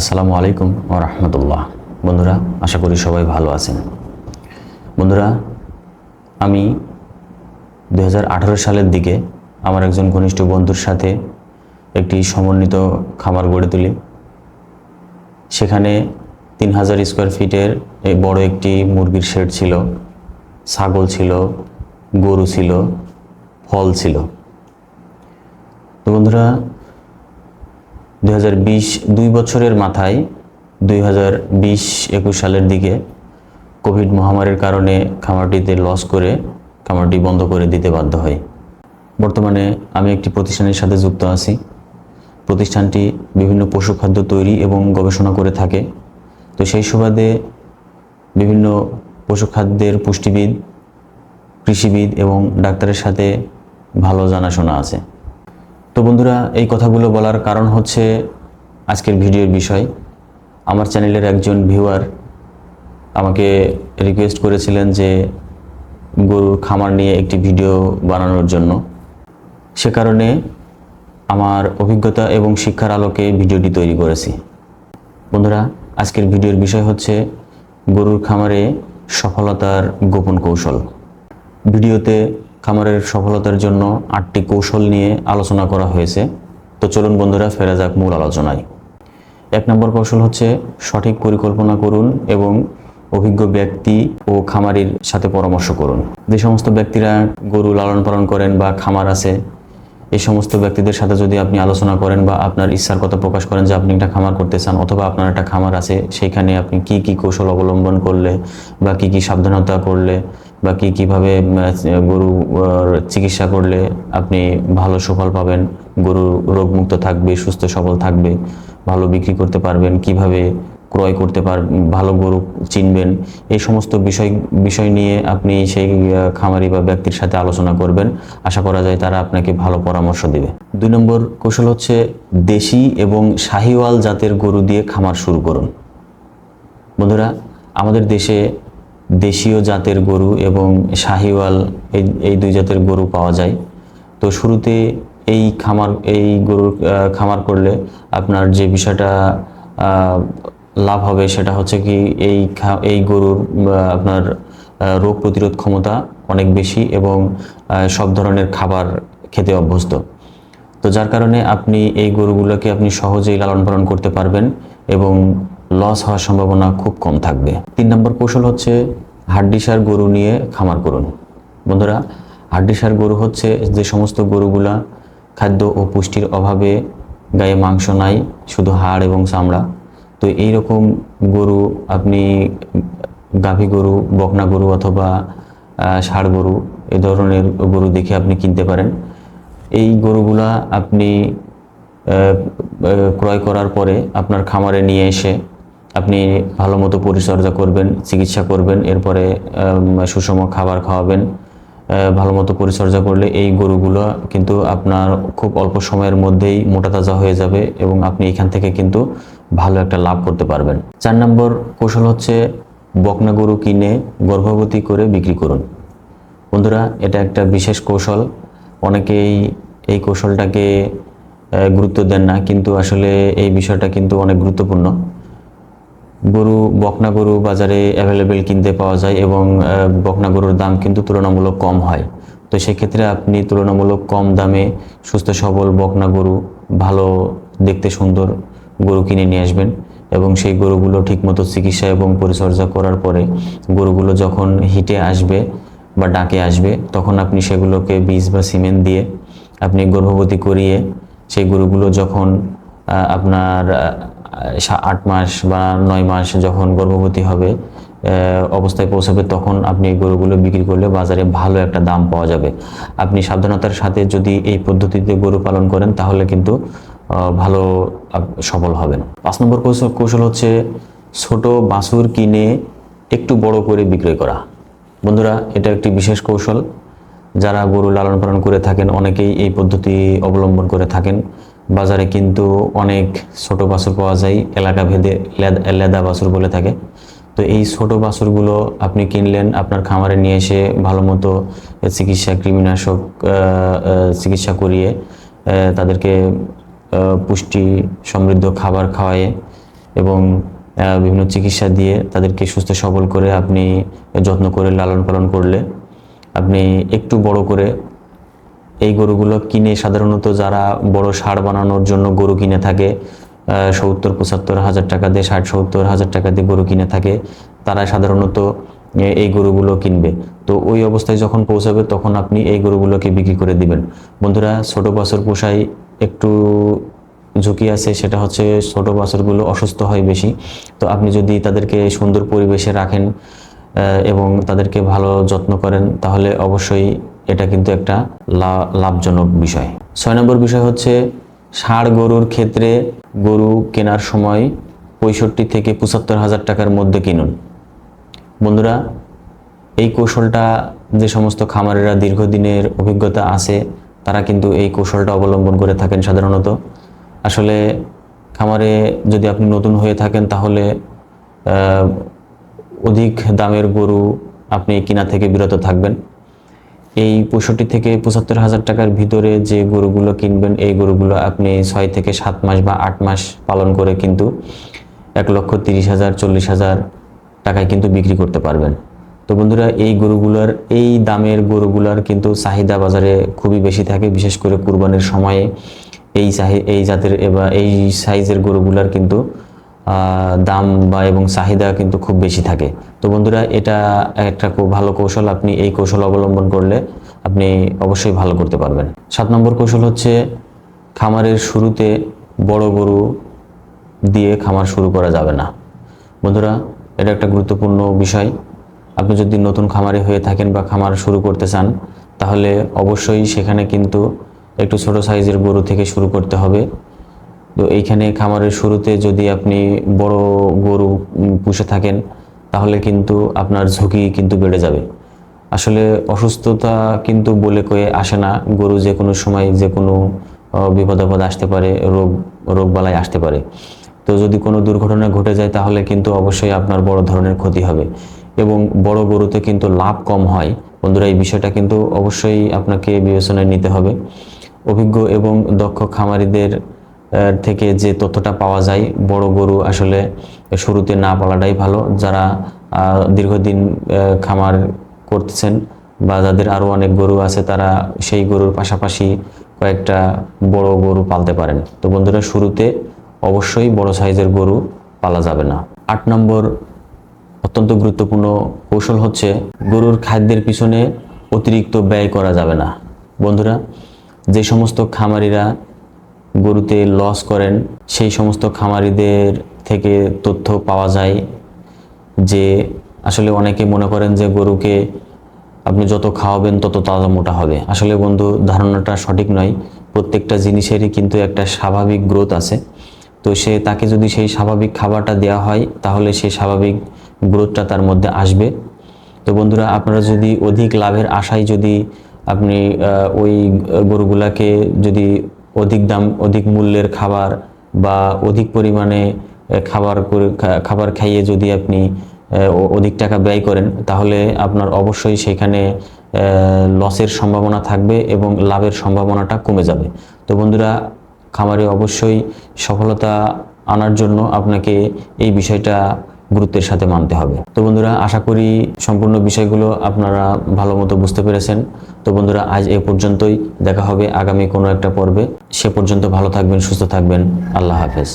আসসালামু আলাইকুম ও রহমতুল্লাহ। বন্ধুরা, আশা করি সবাই ভালো আছেন। বন্ধুরা, আমি দু হাজার আঠারো সালের দিকে আমার একজন ঘনিষ্ঠ বন্ধুর সাথে একটি সমন্বিত খামার গড়ে তুলি। সেখানে তিন হাজার স্কোয়ার ফিটের বড় একটি মুরগির শেড ছিল, ছাগল ছিল, গরু ছিল, ফল ছিল। তো বন্ধুরা দুই দুই বছরের মাথায় দুই হাজার বিশ একুশ সালের দিকে কোভিড মহামারীর কারণে খামারটিতে লস করে খামারটি বন্ধ করে দিতে বাধ্য হয়। বর্তমানে আমি একটি প্রতিষ্ঠানের সাথে যুক্ত আছি। প্রতিষ্ঠানটি বিভিন্ন পশু খাদ্য তৈরি এবং গবেষণা করে থাকে। তো সেই সুবাদে বিভিন্ন পশু খাদ্যের পুষ্টিবিদ, কৃষিবিদ এবং ডাক্তারের সাথে ভালো জানাশোনা আছে। তো বন্ধুরা, এই কথাগুলো বলার কারণ হচ্ছে আজকের ভিডিওর বিষয়। আমার চ্যানেলের একজন ভিউয়ার আমাকে রিকোয়েস্ট করেছিলেন যে গরুর খামার নিয়ে একটি ভিডিও বানানোর জন্য। সে কারণে আমার অভিজ্ঞতা এবং শিক্ষার আলোকে ভিডিওটি তৈরি করেছি। বন্ধুরা, আজকের ভিডিওর বিষয় হচ্ছে গরুর খামারে সফলতার গোপন কৌশল। ভিডিওতে খামারের সফলতার জন্য আটটি কৌশল নিয়ে আলোচনা করা হয়েছে। তো চলুন বন্ধুরা, ফেরা যাক মূল আলোচনায়। এক নম্বর কৌশল হচ্ছে সঠিক পরিকল্পনা করুন এবং অভিজ্ঞ ব্যক্তি ও খামারির সাথে পরামর্শ করুন। যে সমস্ত ব্যক্তিরা গরু লালন পালন করেন বা খামার আছে, এই সমস্ত ব্যক্তিদের সাথে যদি আপনি আলোচনা করেন বা আপনার ইচ্ছার কথা প্রকাশ করেন যে আপনি একটা খামার করতে চান অথবা আপনার একটা খামার আছে সেইখানে আপনি কি কি কৌশল অবলম্বন করলে বা কি কি সাবধানতা করলে বা কী, কীভাবে গরু চিকিৎসা করলে আপনি ভালো সুফল পাবেন, গরু রোগমুক্ত থাকবে, সুস্থ সবল থাকবে, ভালো বিক্রি করতে পারবেন, কীভাবে ক্রয় করতে পার, ভালো গরু চিনবেন, এই সমস্ত বিষয় বিষয় নিয়ে আপনি সেই খামারি বা ব্যক্তির সাথে আলোচনা করবেন। আশা করা যায় তারা আপনাকে ভালো পরামর্শ দেবে। দুই নম্বর কৌশল হচ্ছে দেশি এবং শাহিওয়াল জাতের গরু দিয়ে খামার শুরু করুন। বন্ধুরা, আমাদের দেশে দেশীয় জাতের গরু এবং শাহিওয়াল এই এই দুই জাতের গরু পাওয়া যায়। তো শুরুতে এই খামার, এই গরুর খামার করলে আপনার যে বিষয়টা লাভ হবে সেটা হচ্ছে কি এই এই গরুর আপনার রোগ প্রতিরোধ ক্ষমতা অনেক বেশি এবং সব ধরনের খাবার খেতে অভ্যস্ত। তো যার কারণে আপনি এই গরুগুলোকে আপনি সহজেই লালন পালন করতে পারবেন এবং লস হওয়ার সম্ভাবনা খুব কম থাকবে। তিন নম্বর কৌশল হচ্ছে হাড্ডিসার গরু নিয়ে খামার করুন। বন্ধুরা, হাড্ডিসার গরু হচ্ছে যে সমস্ত গরুগুলা খাদ্য ও পুষ্টির অভাবে গায়ে মাংস নাই, শুধু হাড় এবং চামড়া। তো এই রকম গরু আপনি গাভী গরু, বকনা গরু অথবা ষাড় গরু, এ ধরনের গরু দেখে আপনি কিনতে পারেন। এই গরুগুলা আপনি ক্রয় করার পরে আপনার খামারে নিয়ে এসে আপনি ভালো মতো পরিচর্যা করবেন, চিকিৎসা করবেন, এরপরে সুষম খাবার খাওয়াবেন ভালো মতো পরিচর্যা করলে এই গরুগুলো কিন্তু আপনার খুব অল্প সময়ের মধ্যেই মোটা তাজা হয়ে যাবে এবং আপনি এখান থেকে কিন্তু ভালো একটা লাভ করতে পারবেন। চার নম্বর কৌশল হচ্ছে বকনা গরু কিনে গর্ভবতী করে বিক্রি করুন। বন্ধুরা, এটা একটা বিশেষ কৌশল। অনেকেই এই কৌশলটাকে গুরুত্ব দেন না, কিন্তু আসলে এই বিষয়টা কিন্তু অনেক গুরুত্বপূর্ণ। গরু, বকনা গরু বাজারে অ্যাভেলেবেল কিনতে পাওয়া যায় এবং বকনা গরুর দাম কিন্তু তুলনামূলক কম হয়। তো সেক্ষেত্রে আপনি তুলনামূলক কম দামে সুস্থ, সবল বকনা গরু, ভালো, দেখতে সুন্দর গরু কিনে নিয়ে আসবেন এবং সেই গরুগুলো ঠিকমতো চিকিৎসা এবং পরিচর্যা করার পরে গরুগুলো যখন হিটে আসবে বা ডাকে আসবে, তখন আপনি সেগুলোকে বীজ বা সিমেন্ট দিয়ে আপনি গর্ভবতী করিয়ে সেই গরুগুলো যখন আপনার আট মাস বা নয় মাস যখন গর্ভবতী হবে অবস্থায় পৌঁছাবে, তখন আপনি এই গরুগুলো বিক্রি করলে বাজারে ভালো একটা দাম পাওয়া যাবে। আপনি সাবধানতার সাথে যদি এই পদ্ধতিতে গরু পালন করেন, তাহলে কিন্তু ভালো সফল হবেন। পাঁচ নম্বর কৌশল কৌশল হচ্ছে ছোট বাছুর কিনে একটু বড় করে বিক্রয় করা। বন্ধুরা, এটা একটি বিশেষ কৌশল। যারা গরু লালন পালন করে থাকেন, অনেকেই এই পদ্ধতি অবলম্বন করে থাকেন। বাজারে কিন্তু অনেক ছোট বাছুর পাওয়া যায়, এলাকা ভেদে লেদ- বাছুর বলে থাকে। তো এই ছোট বাছুরগুলো আপনি কিনলেন, আপনার খামারে নিয়ে এসে ভালো মতো চিকিৎসা কৃমিনাশক চিকিৎসা করিয়ে তাদেরকে পুষ্টি সমৃদ্ধ খাবার খাওয়ায়ে এবং বিভিন্ন চিকিৎসা দিয়ে তাদেরকে সুস্থ সবল করে আপনি যত্ন করে লালন পালন করলে আপনি একটু বড় করে এই গরুগুলো কিনে সাধারণত যারা বড় সার বানানোর জন্য গরু কিনে থাকে সত্তর, পঁচাত্তর হাজার টাকা দিয়ে, ষাট, সত্তর হাজার টাকা দিয়ে গরু কিনে থাকে, তারা সাধারণত এই গরুগুলো কিনবে। তো ওই অবস্থায় যখন পৌঁছাবে, তখন আপনি এই গরুগুলোকে বিক্রি করে দিবেন। বন্ধুরা, ছোট বছর পোষায় একটু ঝুঁকি আছে, সেটা হচ্ছে ছোট বাছুরগুলো অসুস্থ হয় বেশি। তো আপনি যদি তাদেরকে সুন্দর পরিবেশে রাখেন এবং তাদেরকে ভালো যত্ন করেন, তাহলে অবশ্যই এটা কিন্তু একটা লাভজনক বিষয়। ছয় নম্বর বিষয় হচ্ছে, ষাঁড় গরুর ক্ষেত্রে গরু কেনার সময় পঁয়ষট্টি থেকে পঁচাত্তর হাজার টাকার মধ্যে কিনুন। বন্ধুরা, এই কৌশলটা যে সমস্ত খামারেরা দীর্ঘদিনের অভিজ্ঞতা আছে, তারা কিন্তু এই কৌশলটা অবলম্বন করে থাকেন সাধারণত। আসলে খামারে যদি আপনি নতুন হয়ে থাকেন, তাহলে অধিক দামের গরু আপনি কিনা থেকে বিরত থাকবেন। এই পঁয়ষট্টি থেকে পঁচাত্তর হাজার টাকার ভিতরে যে গরুগুলো কিনবেন, এই গরুগুলো আপনি ছয় থেকে সাত মাস বা আট মাস পালন করে কিন্তু এক লক্ষ তিরিশ হাজার, চল্লিশ হাজার টাকায় কিন্তু বিক্রি করতে পারবেন। তো বন্ধুরা, এই গরুগুলোর, এই দামের গরুগুলোর কিন্তু চাহিদা বাজারে খুবই বেশি থাকে, বিশেষ করে কুরবানির সময়ে। এই চাহি, এই জাতের এবার এই সাইজের গরুগুলোর কিন্তু দাম বা এবং চাহিদা কিন্তু খুব বেশি থাকে। তো বন্ধুরা, এটা একটা খুব ভালো কৌশল। আপনি এই কৌশল অবলম্বন করলে আপনি অবশ্যই ভালো করতে পারবেন। সাত নম্বর কৌশল হচ্ছে খামারের শুরুতে বড় গরু দিয়ে খামার শুরু করা যাবে না। বন্ধুরা, এটা একটা গুরুত্বপূর্ণ বিষয়। আপনি যদি নতুন খামারে হয়ে থাকেন বা খামার শুরু করতে চান, তাহলে অবশ্যই সেখানে কিন্তু একটু ছোট সাইজের গরু থেকে শুরু করতে হবে। তো এইখানে খামারের শুরুতে যদি আপনি বড় গরু পুষে থাকেন, তাহলে কিন্তু আপনার ঝুঁকি কিন্তু বেড়ে যাবে। আসলে অসুস্থতা কিন্তু বলে কয়ে আসে না। গরু যে কোনো সময় যে কোনো বিপদ আপদ আসতে পারে, রোগ রোগ বালাই আসতে পারে। তো যদি কোনো দুর্ঘটনা ঘটে যায়, তাহলে কিন্তু অবশ্যই আপনার বড় ধরনের ক্ষতি হবে। এবং বড় গরুতে কিন্তু লাভ কম হয়। বন্ধুরা, এই বিষয়টা কিন্তু অবশ্যই আপনাকে বিবেচনায় নিতে হবে। অভিজ্ঞ এবং দক্ষ খামারিদের থেকে যে তথ্যটা পাওয়া যায়, বড় গরু আসলে শুরুতে না পালাটাই ভালো। যারা দীর্ঘদিন খামার করতেছেন বা যাদের আরও অনেক গরু আছে, তারা সেই গরুর পাশাপাশি কয়েকটা বড় গরু পালতে পারেন। তো বন্ধুরা, শুরুতে অবশ্যই বড় সাইজের গরু পালা যাবে না। আট নম্বর অত্যন্ত গুরুত্বপূর্ণ কৌশল হচ্ছে, গরুর খাদ্যের পিছনে অতিরিক্ত ব্যয় করা যাবে না। বন্ধুরা, যে সমস্ত খামারিরা গরুতে লস করেন, সেই সমস্ত খামারিদের থেকে তথ্য পাওয়া যায় যে আসলে অনেকে মনে করেন যে গরুকে আপনি যত খাওয়াবেন তত তাজা মোটা হবে। আসলে বন্ধু, ধারণাটা সঠিক নয়। প্রত্যেকটা জিনিসেরই কিন্তু একটা স্বাভাবিক গ্রোথ আছে। তো সে, তাকে যদি সেই স্বাভাবিক খাবারটা দেওয়া হয়, তাহলে সেই স্বাভাবিক গ্রোথটা তার মধ্যে আসবে। তো বন্ধুরা, আপনারা যদি অধিক লাভের আশায় যদি আপনি ওই গরুগুলাকে যদি অধিক দাম, অধিক মূল্যের খাবার বা অধিক পরিমাণে খাবার করে খাবার খাইয়ে যদি আপনি অধিক টাকা ব্যয় করেন, তাহলে আপনার অবশ্যই সেখানে লসের সম্ভাবনা থাকবে এবং লাভের সম্ভাবনাটা কমে যাবে। তো বন্ধুরা, খামারে অবশ্যই সফলতা আনার জন্য আপনাকে এই বিষয়টা গুরুত্বের সাথে মানতে হবে। তো বন্ধুরা, আশা করি সম্পূর্ণ বিষয়গুলো আপনারা ভালো মতো বুঝতে পেরেছেন। তো বন্ধুরা, আজ এ পর্যন্তই। দেখা হবে আগামী কোনো একটা পর্বে। সে পর্যন্ত ভালো থাকবেন, সুস্থ থাকবেন। আল্লাহ হাফেজ।